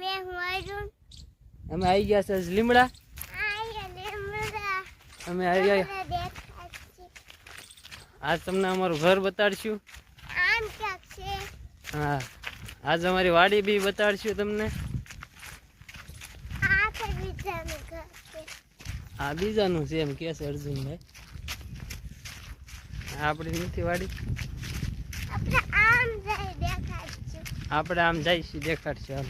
મેં હું અર્જુન અમે આવી ગયા છે લીમડા. લીમડા. અમે આવી ગયા. આજ તમને અમારું ઘર બતાડશું. આમ ક્યાંક છે? હા. આજ અમારી વાડી બી બતાડશું તમને. આ બીજાનું છે. એમ કે છે અર્જુનભાઈ. આપણી નથી વાડી. આપણે આમ જાય દેખાડશું આપણે આમ જઈશું દેખાડશું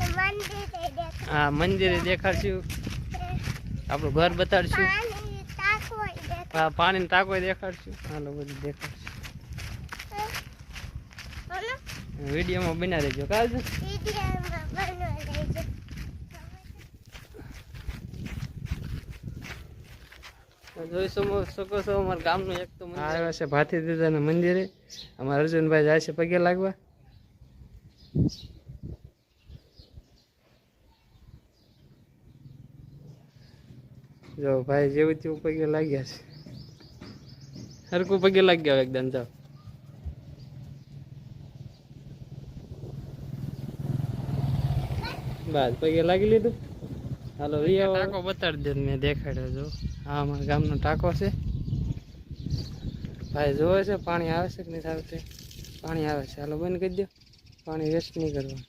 દેખાડશે. હા મંદિરે દેખાડશું. આપણું ઘર બતાડશું. પાણી હા પાણીની ટાંકો દેખાડશું. હાલો બધું દેખાડશું. વિડીયોમાં બના દેજો કાજુ જોઈશું બનો રહેજો. જોઈ શકો છો અમારા ગામનું એક તો આવ્યા છે ભાતી દાદાના મંદિરે. અમારા અર્જુનભાઈ જાય છે પગે લાગવા. જો ભાઈ જેવું તેવું પગે લાગ્યા છે. હરકું પગે લાગ્યા હોય એકદમ જાઓ. બસ પગે લાગી લીધું. હાલો ટાંકો બતાડી દે મેં દેખાડ્યો જો. આ અમારા ગામનો ટાંકો છે. ભાઈ જોવે છે પાણી આવે છે કે નહીં આવે છે? પાણી આવે છે. હાલો બંધ કરી દો. પાણી વેસ્ટ નહીં કરવાનું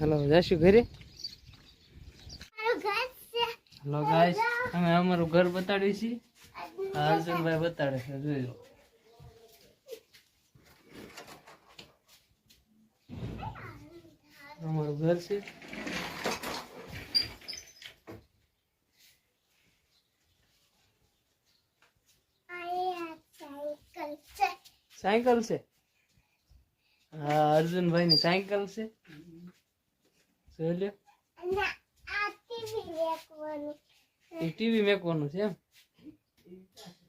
હલો જઈશું ઘરે? હલો ગાઈસ અમે અમારું ઘર બતાડીએ છીએ આ અર્જુનભાઈ બતાડે છે જોઈ લો અમારું ઘર છે. સાયકલ છે? હા, અર્જુનભાઈની સાયકલ છે. જોઈ એ ટીવી મેકવાનું છે એમ?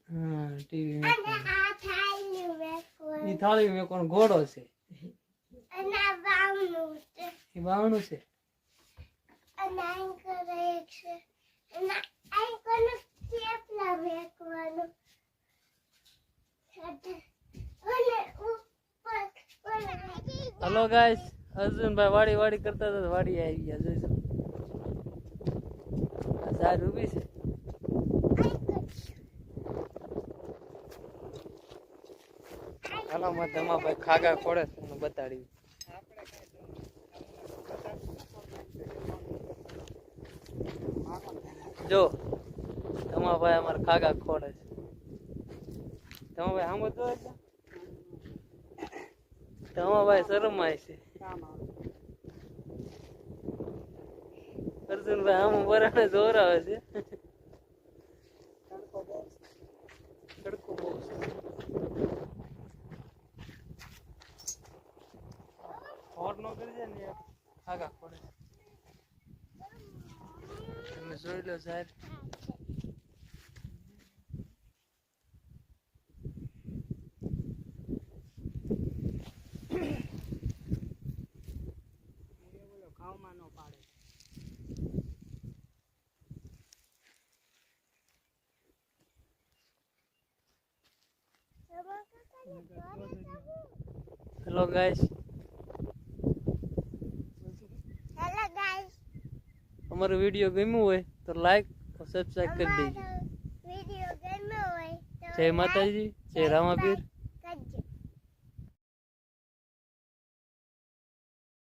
હા, ટીવી મેકવાનું. એ થાળી મેકવાનો ઘોડો છે. એ બાવણું છે. હલો ગાઈસ અર્જુનભાઈ વાડી વાડી કરતા હતા, વાડી આવી ગયા જોઈશું સાર ઊભી છે. હાલો માં ધમાભાઈ ખાગા ખોડે મને બતાડી જો ધમાભાઈ અમારે ખાગા ખોડે છે. ધમાભાઈ આમ તો શરમ શરમાય છે અર્જુનભાઈ આમ બરાને જોર આવે છે તડકો બહુ નો કરી જાય ને આગા પડે તમે જોઈ લો સાહેબ હેલો ગાઈસ હેલો ગાઈસ અમારો વીડિયો ગમ્યો હોય તો લાઈક સબસ્ક્રાઇબ કરી દેજો. વિડિયો ગમ્યો હોય જય માતાજી જય રામાપીર